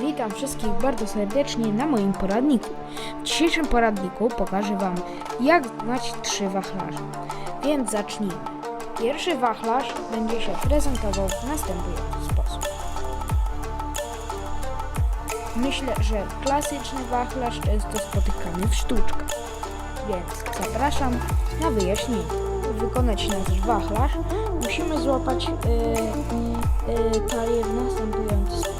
Witam wszystkich bardzo serdecznie na moim poradniku. W dzisiejszym poradniku pokażę Wam, jak złamać trzy wachlarze. Więc zacznijmy. Pierwszy wachlarz będzie się prezentował w następujący sposób. Myślę, że klasyczny wachlarz często spotykany w sztuczkach. Więc zapraszam na wyjaśnienie. Wykonać nasz wachlarz, musimy złapać yy, yy, talię w następujący sposób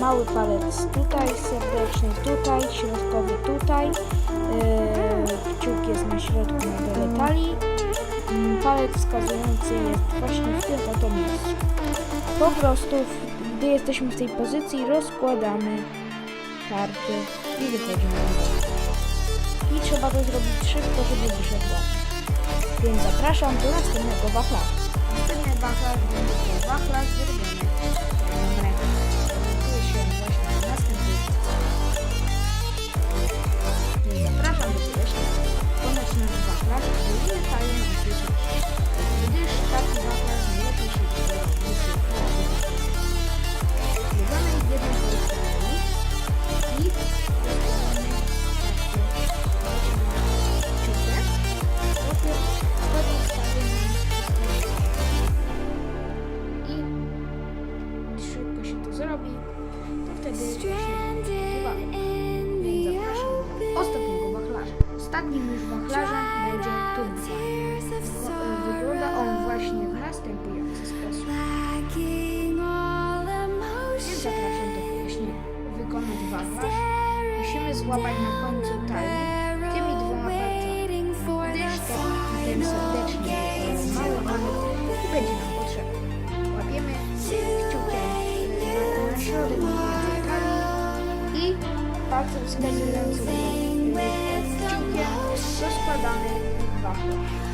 mały palec tutaj, serdeczny tutaj, środkowy tutaj, yy, kciuk jest na środku na dole talii, Mm, palec wskazujący jest właśnie w tym oto miejscu. Po prostu, gdy jesteśmy w tej pozycji, rozkładamy karty i wychodzimy na dole. I trzeba to zrobić szybko, żeby wyszedł. Więc zapraszam do następnego wachlarza. Następny wachlarz będzie wachlarz zrobiony Ostatnim już wachlarzem będzie turbo. Wygląda on właśnie w następujący sposób. Zapraszam do wyjaśnienia. Wykonać wachlarz musimy złapać na końcu talii tymi dwoma palcami, gdyż to ten serdecznie mały palet i będzie nam potrzebny. Łapiemy kciukiem na, na środek między talii i palcem wskazującym kciukiem rozkładamy wachlarz.